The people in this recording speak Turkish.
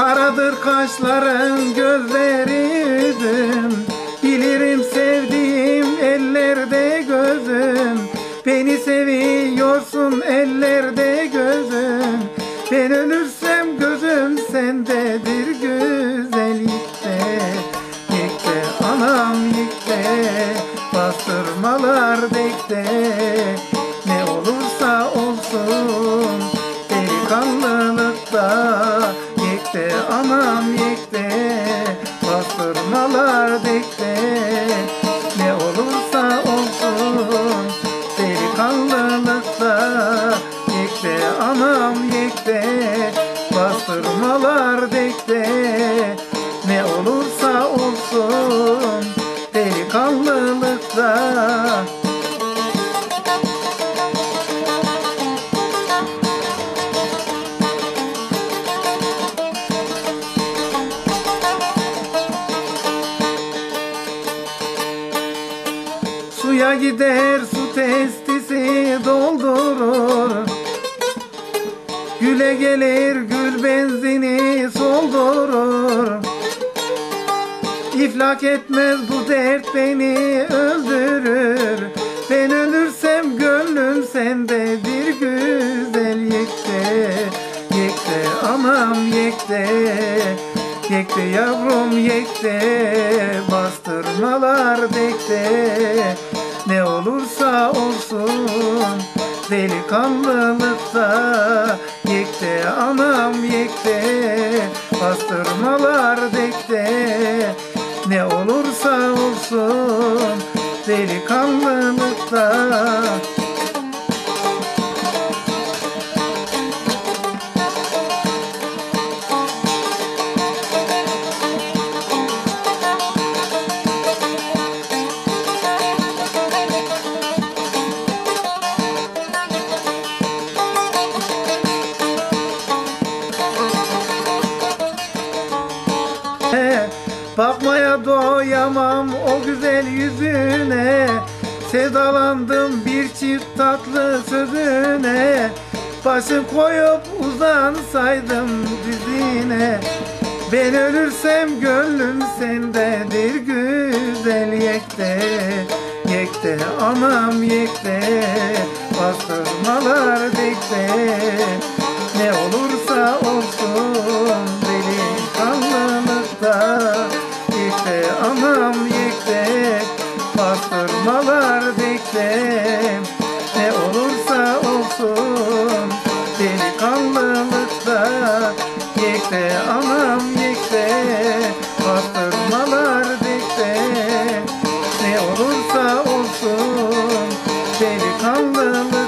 Aladır kaşların gözlerim Bilirim sevdiğim ellerde gözüm. Beni seviyorsun ellerde gözüm. Ben ölürsem gözüm sendedir güzellikte. Yekte anam yekte Bastırmalar bekte. Ne olursa olsun Delikanlılıkta Bastırmalar bekte Ne olursa olsun Delikanlılıkta Yekte anam yekte Bastırmalar bekte Ne olursa olsun Delikanlılıkta Suya gider su testisi doldurur. Güle gelir gül benzini soldurur. İflak etmez bu dert beni öldürür. Ben ölürsem gönlüm sendedir güzel yekte Yekte anam yekte Yekte yavrum yekte Bastırmalar bekte Delikanlılıkta Yekte anam yekte Bastırmalar bekte Ne olursa olsun Delikanlılıkta Bakmaya doyamam o güzel yüzüne. Sevdalandım bir çift tatlı sözüne. Başım koyup uzansaydım dizine. Ben ölürsem gönlüm sendedir güzel yekte. Yekte anam yekte. Bastırmalar bekle. Ne olursa dikte anam dikte Bastırmalar dikte. Ne olursa olsun delikanlılık